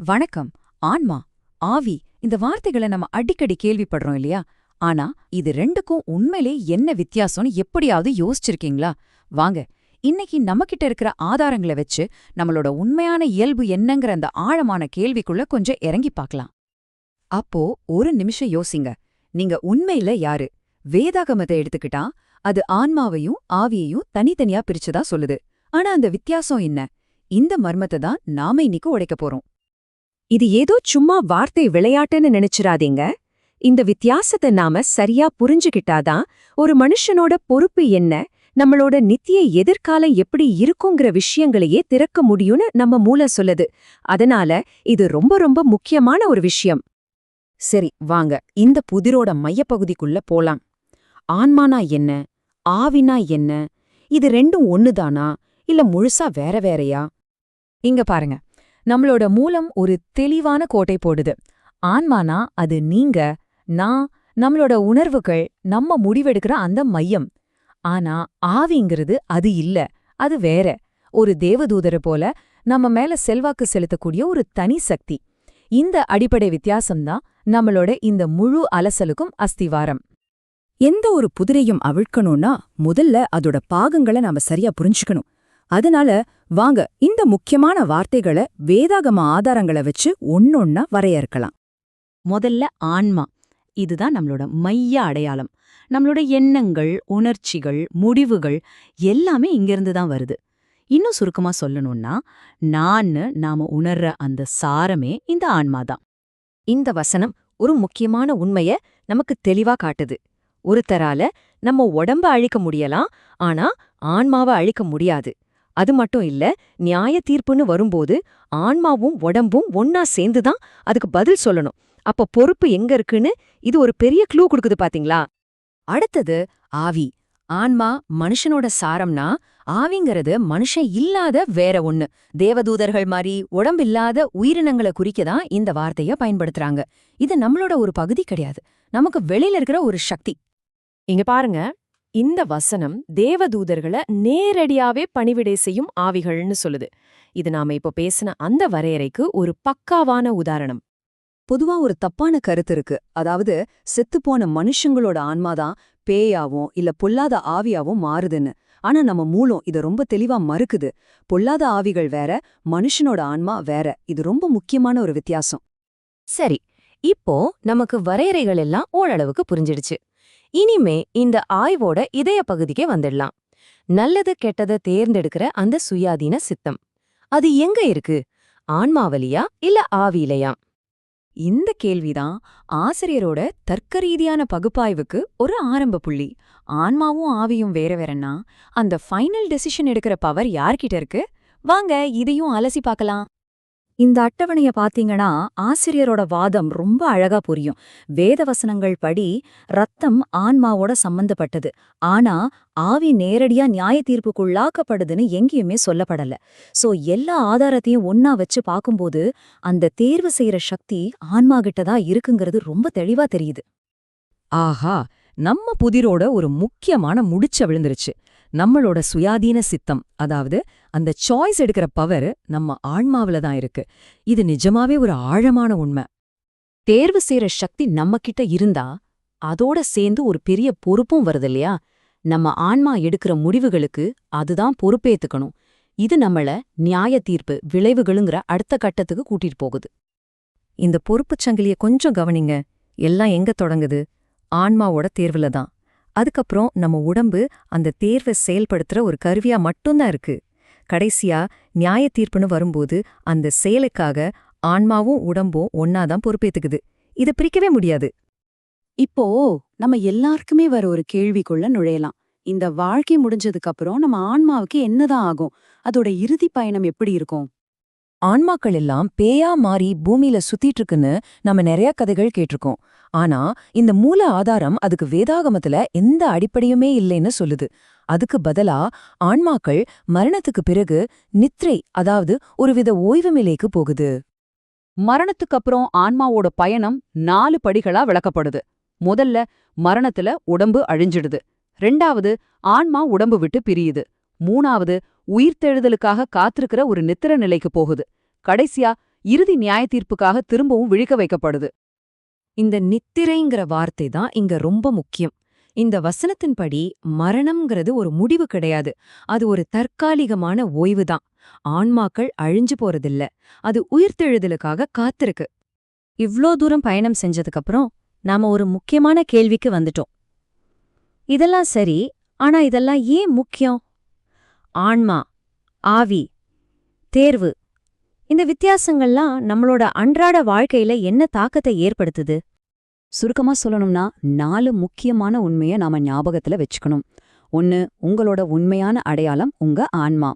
வணக்கம் ஆன்மா ஆவி இந்த வார்த்தைகளை நம்ம அடிக்கடி கேள்விப்படுறோம் இல்லையா? ஆனா இது ரெண்டுக்கும் உண்மையிலே என்ன வித்தியாசம்னு எப்படியாவது யோசிச்சிருக்கீங்களா? வாங்க இன்னைக்கு நம்மகிட்ட இருக்கிற ஆதாரங்களை வச்சு நம்மளோட உண்மையான இயல்பு என்னங்கிற அந்த ஆழமான கேள்விக்குள்ள கொஞ்சம் இறங்கி பார்க்கலாம். அப்போ ஒரு நிமிஷம் யோசிங்க. நீங்க உண்மையில யாரு? வேதாகமத்தை எடுத்துக்கிட்டா அது ஆன்மாவையும் ஆவியையும் தனித்தனியா பிரிச்சுதா சொல்லுது. ஆனா அந்த வித்தியாசம் என்ன? இந்த மர்மத்தை தான் நாம இன்னைக்கு உடைக்க போறோம். இது ஏதோ சும்மா வார்த்தை விளையாட்டுன்னு நினைச்சிராதீங்க. இந்த வித்தியாசத்தை நாம சரியா புரிஞ்சுகிட்டாதான் ஒரு மனுஷனோட பொறுப்பு என்ன நம்மளோட நித்திய எதிர்காலம் எப்படி இருக்குங்கிற விஷயங்களையே திறக்க முடியும்னு நம்ம மூளை சொல்லுது. அதனால இது ரொம்ப ரொம்ப முக்கியமான ஒரு விஷயம். சரி வாங்க. இந்த புதிரோட மையப்பகுதிக்குள்ள போலாம். ஆன்மானா என்ன? ஆவினா என்ன? இது ரெண்டும் ஒண்ணுதானா? இல்ல முழுசா வேற வேறயா? இங்க பாருங்க. நம்மளோட மூலம் ஒரு தெளிவான கோட்டை போடுது. ஆன்மானா அது நீங்க நான் நம்மளோட உணர்வுகள் நம்ம முடிவெடுக்கிற அந்த மையம். ஆனா ஆவிங்கிறது அது இல்ல அது வேற. ஒரு தேவதூதரை போல நம்ம மேல செல்வாக்கு செலுத்தக்கூடிய ஒரு தனி சக்தி. இந்த அடிப்படை வித்தியாசம்தான் நம்மளோட இந்த முழு அலசலுக்கும் அஸ்திவாரம். எந்த ஒரு புதிரையும் அவிழ்க்கணும்னா முதல்ல அதோட பாகங்களை நாம சரியா புரிஞ்சுக்கணும். அதனால வாங்க இந்த முக்கியமான வார்த்தைகளை வேதாகம ஆதாரங்களை வச்சு ஒன்னொன்னா வரையறுக்கலாம். முதல்ல ஆன்மா. இதுதான் நம்மளோட மைய அடையாளம். நம்மளோட எண்ணங்கள் உணர்ச்சிகள் முடிவுகள் எல்லாமே இங்கிருந்து தான் வருது. இன்னும் சுருக்கமா சொல்லணும்னா நான்னு நாம உணர்ற அந்த சாரமே இந்த ஆன்மாதான் இந்த வசனம் ஒரு முக்கியமான உண்மைய நமக்கு தெளிவா காட்டுது. ஒருத்தரால நம்ம உடம்ப அழிக்க முடியலாம் ஆனா ஆன்மாவை அழிக்க முடியாது. அது மட்டும் இல்ல நியாய தீர்ப்புன்னு வரும்போது ஆன்மாவும் உடம்பும் ஒன்னா சேர்ந்துதான் அதுக்கு பதில் சொல்லணும். அப்ப பொறுப்பு எங்க இருக்குன்னு இது ஒரு பெரிய க்ளூ கொடுக்குது பாத்தீங்களா? அடுத்தது ஆவி. ஆன்மா மனுஷனோட சாரம்னா ஆவிங்கிறது மனுஷன் இல்லாத வேற ஒண்ணு. தேவதூதர்கள் மாதிரி உடம்பில்லாத உயிரினங்களை குறிக்கதான் இந்த வார்த்தைய பயன்படுத்துறாங்க. இது நம்மளோட ஒரு பகுதி கிடையாது. நமக்கு வெளியில இருக்கிற ஒரு சக்தி. இங்க பாருங்க. இந்த வசனம் தேவதூதர்களை நேரடியாவே பணிவிடை செய்யும் ஆவிகள்னு சொல்லுது. இது நாம இப்ப பேசின அந்த வரையறைக்கு ஒரு பக்காவான உதாரணம். பொதுவா ஒரு தப்பான கருத்து இருக்கு. அதாவது செத்துப்போன மனுஷங்களோட ஆன்மாதான் பேயாவும் இல்ல பொல்லாத ஆவியாவும் மாறுதுன்னு. ஆனா நம்ம மூலம் இத ரொம்ப தெளிவா மறுக்குது. பொல்லாத ஆவிகள் வேற மனுஷனோட ஆன்மா வேற. இது ரொம்ப முக்கியமான ஒரு வித்தியாசம். சரி இப்போ நமக்கு வரையறைகள் எல்லாம் ஓரளவுக்கு புரிஞ்சிடுச்சு. இனிமே இந்த ஆய்வோட இதய பகுதிக்கே வந்துடலாம். நல்லது கெட்டதை தேர்ந்தெடுக்கிற அந்த சுயாதீன சித்தம். அது எங்க இருக்கு? ஆன்மாவலியா இல்ல ஆவியிலையா இந்த கேள்விதான் ஆசிரியரோட தர்க்க ரீதியான பகுப்பாய்வுக்கு ஒரு ஆரம்ப புள்ளி. ஆன்மாவும் ஆவியும் வேற வேறன்னா அந்த ஃபைனல் டெசிஷன் எடுக்கிற பவர் யார்கிட்ட இருக்கு? வாங்க இதையும் அலசி பார்க்கலாம். இந்த அட்டவணைய பாத்தீங்கன்னா ஆசிரியரோட வாதம் ரொம்ப அழகா புரியும். வேதவசனங்கள் படி ரத்தம் ஆன்மாவோட சம்பந்தப்பட்டது. ஆனா ஆவி நேரடியா நியாய தீர்ப்புக்குள்ளாக்கப்படுதுன்னு எங்கேயுமே சொல்லப்படல. சோ எல்லா ஆதாரத்தையும் ஒன்னா வச்சு பார்க்கும்போது அந்த தேர்வு செய்யற சக்தி ஆன்மா கிட்டதான் இருக்குங்கிறது ரொம்ப தெளிவா தெரியுது. ஆஹா! நம்ம புதிரோட ஒரு முக்கியமான முடிச்ச விழுந்துருச்சு. நம்மளோட சுயாதீன சித்தம் அதாவது அந்த சாய்ஸ் எடுக்கிற பவர் நம்ம ஆன்மாவில தான் இருக்கு. இது நிஜமாவே ஒரு ஆழமான உண்மை. தேர்வு செய்யற சக்தி நம்ம கிட்ட இருந்தா அதோட சேர்ந்து ஒரு பெரிய பொறுப்பும் வருது இல்லையா? நம்ம ஆன்மா எடுக்கிற முடிவுகளுக்கு அதுதான் பொறுப்பேத்துக்கணும். இது நம்மள நியாய தீர்ப்பு விளைவுகளுங்கிற அடுத்த கட்டத்துக்கு கூட்டிட்டு போகுது. இந்த பொறுப்புச் சங்கிலிய கொஞ்சம் கவனிங்க. எல்லாம் எங்க தொடங்குது? ஆன்மாவோட தேர்வுல தான். அதுக்கப்புறம் நம்ம உடம்பு அந்த தேர்வை செயல்படுத்துற ஒரு கருவியா மட்டும்தான் இருக்கு. கடைசியா நியாய தீர்ப்புன்னு வரும்போது அந்த செயலுக்காக ஆன்மாவும் உடம்பும் ஒன்னாதான் பொறுப்பேத்துக்குது. இத பிரிக்கவே முடியாது. இப்போ நம்ம எல்லாருக்குமே வர ஒரு கேள்விக்குள்ள நுழையலாம். இந்த வாழ்க்கை முடிஞ்சதுக்கு அப்புறம் நம்ம ஆன்மாவுக்கு என்னதான் ஆகும்? அதோட இறுதி பயணம் எப்படி இருக்கும்? ஆன்மாக்கள் எல்லாம் பேயா மாறி பூமியில சுத்திட்டு இருக்குன்னு நம்ம நிறைய கதைகள் கேட்டிருக்கோம். ஆனா இந்த மூல ஆதாரம் அதுக்கு வேதாகமத்துல எந்த அடிப்படையுமே இல்லைன்னு சொல்லுது. அதுக்கு பதிலா ஆன்மாக்கள் மரணத்துக்கு பிறகு நித்ரை அதாவது ஒருவித ஓய்வு நிலைக்கு போகுது. மரணத்துக்கு அப்புறம் ஆன்மாவோட பயணம் நாலு படிகளா விளக்கப்படுது. முதல்ல மரணத்துல உடம்பு அழிஞ்சிடுது. ரெண்டாவது ஆன்மா உடம்பு விட்டு பிரியுது. மூணாவது உயிர்த்தெழுதலுக்காக காத்திருக்கிற ஒரு நித்திர நிலைக்கு போகுது. கடைசியா இறுதி நியாய தீர்ப்புக்காக திரும்பவும் விழிக்க வைக்கப்படுது. இந்த நித்திரைங்கிற வார்த்தை தான் இங்க ரொம்ப முக்கியம். இந்த வசனத்தின்படி மரணம்ங்கிறது ஒரு முடிவு கிடையாது. அது ஒரு தற்காலிகமான ஓய்வு தான். ஆன்மாக்கள் அழிஞ்சு போறதில்ல. அது உயிர்த்தெழுதலுக்காக காத்திருக்கு. இவ்ளோ தூரம் பயணம் செஞ்சதுக்கப்புறம் நாம ஒரு முக்கியமான கேள்விக்கு வந்துட்டோம். இதெல்லாம் சரி ஆனா இதெல்லாம் ஏன் முக்கியம்? ஆன்மா ஆவி தேர்வு. இந்த வித்தியாசங்கள்லாம் நம்மளோட அன்றாட வாழ்க்கையில என்ன தாக்கத்தை ஏற்படுத்துது? சுருக்கமா சொல்லணும்னா நாலு முக்கியமான உண்மைய நாம ஞாபகத்துல வச்சுக்கணும். ஒன்னு உங்களோட உண்மையான அடையாளம் உங்க ஆன்மா.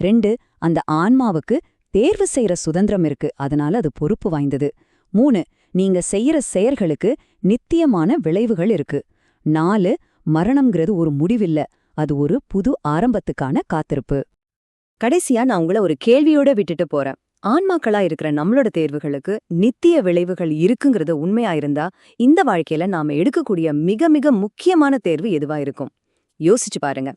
ரெண்டு அந்த ஆன்மாவுக்கு தேர்வு செய்யற சுதந்திரம் இருக்கு அதனால அது பொறுப்பு வாய்ந்தது. மூணு நீங்க செய்யற செயல்களுக்கு நித்தியமான விளைவுகள் இருக்கு. நாலு மரணம்ங்கிறது ஒரு முடிவில்லை அது ஒரு புது ஆரம்பத்துக்கான காத்திருப்பு. கடைசியா நான் உங்கள ஒரு கேள்வியோட விட்டுட்டு போறேன். ஆன்மாக்களா இருக்கிற நம்மளோட தேர்வுகளுக்கு நித்திய விளைவுகள் இருக்குங்கிறது உண்மையா இருந்தா இந்த வாழ்க்கையில நாம எடுக்கக்கூடிய மிக மிக முக்கியமான தேர்வு எதுவா இருக்கும்? யோசிச்சு பாருங்க.